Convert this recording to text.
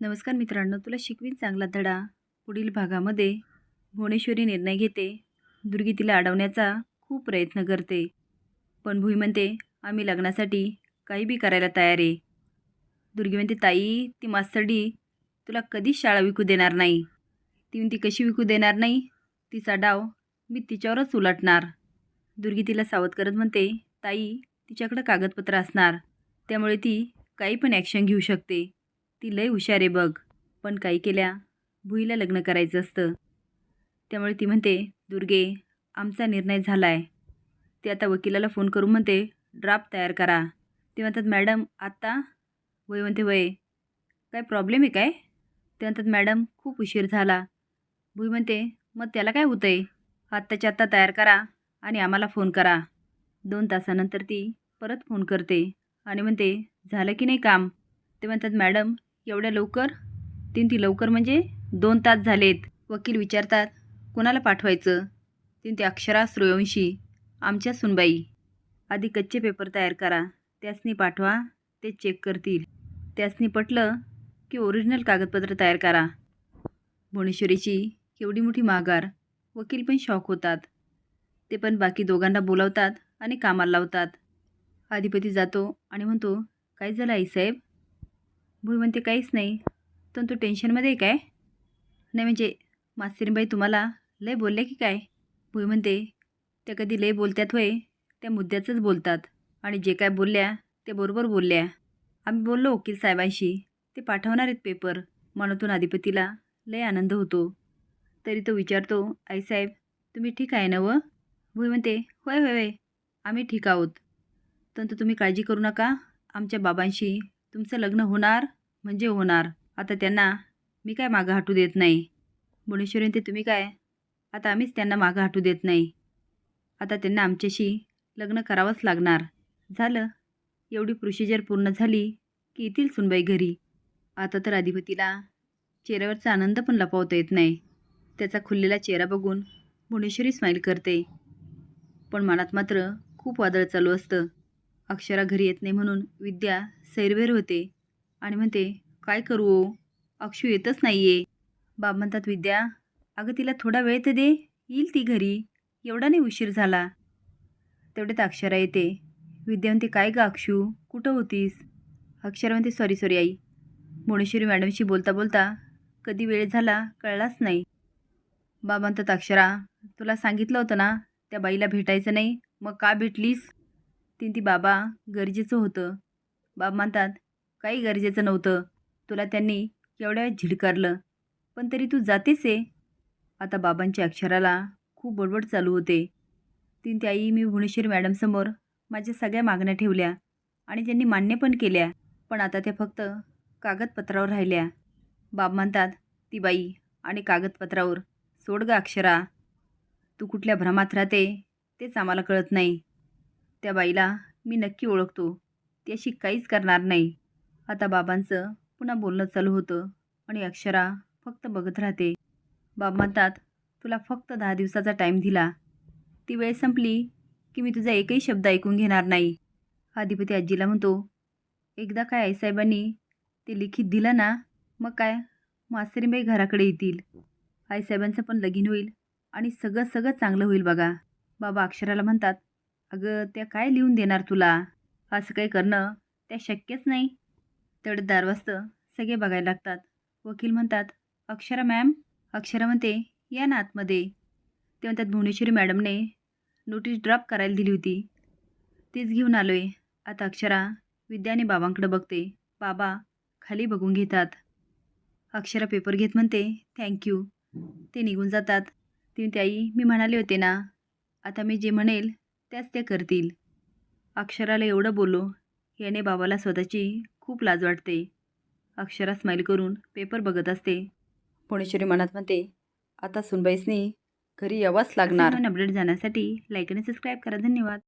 नमस्कार मित्रांनो तुला शिकवीन चांगला धडा. पुढील भागामध्ये भुवनेश्वरी निर्णय घेते. दुर्गी तिला अडवण्याचा खूप प्रयत्न करते. पण भुई म्हणते आम्ही लग्नासाठी काही बी करायला तयार आहे. दुर्गी म्हणते ताई ती मास्तरडी तुला कधीच शाळा विकू देणार नाही. ती ती कशी विकू देणार नाही? तिचा डाव मी तिच्यावरच उलटणार. दुर्गी तिला सावध करत म्हणते ताई तिच्याकडं कागदपत्र असणार. त्यामुळे ती काही पण ॲक्शन घेऊ शकते. ती लय हुशार आहे बघ. पण काही केल्या भुईला लग्न करायचं असतं. त्यामुळे ती म्हणते दुर्गे आमचा निर्णय झाला आहे ते आता वकिलाला फोन करून म्हणते ड्राफ्ट तयार करा. ते म्हणतात मॅडम आत्ता वय म्हणते वय काय प्रॉब्लेम आहे काय? ते म्हणतात मॅडम खूप उशीर झाला. भुई म्हणते मग त्याला काय होतं आहे आत्ताच्या आत्ता तयार करा आणि आम्हाला फोन करा. दोन तासानंतर ती परत फोन करते आणि म्हणते झालं की नाही काम? ते म्हणतात मॅडम एवढ्या लवकर? तीन ती लवकर म्हणजे दोन तास झालेत. वकील विचारतात कुणाला पाठवायचं? तीन ते अक्षरा सूर्यवंशी आमच्या सुनबाई. आधी कच्चे पेपर तयार करा. त्यासनी पाठवा ते चेक करतील. त्यासनी पटलं की ओरिजिनल कागदपत्र तयार करा. भुवनेश्वरीची एवढी मोठी माघार. वकील पण शॉक होतात. ते पण बाकी दोघांना बोलावतात आणि कामाला लावतात. अधिपती जातो आणि म्हणतो काय झालं आईसाहेब भुई म्हणते काहीच नाही. तर तू टेन्शनमध्ये काय? नाही म्हणजे मास्तरीबाई तुम्हाला लय बोलले की काय? भुई म्हणते त्या कधी लय बोलत्यात होय? त्या मुद्द्याचंच बोलतात आणि जे काय बोलल्या ते बरोबर बोलल्या. आम्ही बोललो वकील साहेबांशी. ते पाठवणार आहेत पेपर मनातून अधिपतीला लय आनंद होतो. तरी तो विचारतो आईसाहेब तुम्ही ठीक आहे ना व? भुई म्हणते होय होय होय. आम्ही ठीक आहोत. तर तुम्ही काळजी करू नका. आमच्या बाबांशी तुमचं लग्न होणार म्हणजे होणार. आता त्यांना मी काय मागं हटू देत नाही. मुनेश्वरीन ते तुम्ही काय? आता आम्हीच त्यांना मागं हटू देत नाही. आता त्यांना आमच्याशी लग्न करावंच लागणार. झालं. एवढी प्रोसिजर पूर्ण झाली की येतील सुनबाई घरी. आता तर अधिपतीला चेहऱ्यावरचा आनंद पण लपवता येत नाही. त्याचा खुललेला चेहरा बघून भुवनेश्वरी स्माईल करते. पण मनात मात्र खूप वादळ चालू असतं. अक्षरा घरी येत नाही म्हणून विद्या सैरवेर होते आणि म्हणते काय करू ओ? अक्षू येतच नाही आहे बाब म्हणतात विद्या अगं तिला थोडा वेळ तर दे येईल ती घरी. एवढा नाही उशीर झाला. तेवढ्यात अक्षरा येते. विद्या म्हणते काय गं अक्षू? कुठं होतीस? अक्षरा म्हणते सॉरी सॉरी आई. भुवनेश्वरी मॅडमशी बोलता बोलता कधी वेळ झाला कळलाच नाही. बाब म्हणतात अक्षरा तुला सांगितलं होतं ना त्या बाईला भेटायचं नाही. मग का भेटलीस? तीन ती बाबा गरजेचं होतं. बाब म्हणतात काही गरजेचं नव्हतं. तुला त्यांनी केवढ्या झिडकारलं. पण तरी तू जातेस आहे आता बाबांच्या अक्षराला खूप बडबड चालू होते. तीन ती आई मी भुवनेश्वर मॅडमसमोर माझ्या सगळ्या मागण्या ठेवल्या आणि त्यांनी मान्य पण केल्या. पण आता त्या फक्त कागदपत्रावर राहिल्या. बाब म्हणतात ती बाई आणि कागदपत्रावर सोड ग अक्षरा. तू कुठल्या भ्रमात राहते तेच आम्हाला कळत नाही. त्या बाईला मी नक्की ओळखतो. ती अशी काहीच करणार नाही. आता बाबांचं पुन्हा बोलणं चालू होतं आणि अक्षरा फक्त बघत राहते. बाब म्हणतात तुला फक्त दहा दिवसाचा टाईम दिला. ती वेळ संपली की मी तुझा एकही शब्द ऐकून घेणार नाही. अधिपती आजीला म्हणतो एकदा काय आईसाहेबांनी ते लिखित दिलं ना मग काय मास्तरीबाई घराकडे येतील. आईसाहेबांचं पण लगीन होईल आणि सगळं सगळं चांगलं होईल बघा. बाबा अक्षराला म्हणतात अगं त्या काय लिहून देणार तुला? असं काही करणं त्या शक्यच नाही. तेवढे दार वाजतं सगळे बघायला लागतात. वकील म्हणतात अक्षरा मॅम अक्षरा म्हणते या ना आतमध्ये. ते म्हणतात भुवनेश्वरी मॅडमने नोटीस ड्रॉप करायला दिली होती. तीच घेऊन आलो आहे आता अक्षरा विद्याने बाबांकडे बघते. बाबा खाली बघून घेतात. अक्षरा पेपर घेत म्हणते थँक्यू ते निघून जातात. ती त्याई मी म्हणाले होते ना आता मी जे म्हणेल त्याच ते करतील. अक्षराला एवढं बोललो याने बाबाला स्वतःची खूप लाज वाटते. अक्षरा स्माईल करून पेपर बघत असते. पुणेश्वरी मनात म्हणते आता सुनबाईसनी घरी यावंच लागणार. अपडेट जाण्यासाठी लाईक आणि सबस्क्राईब करा. धन्यवाद.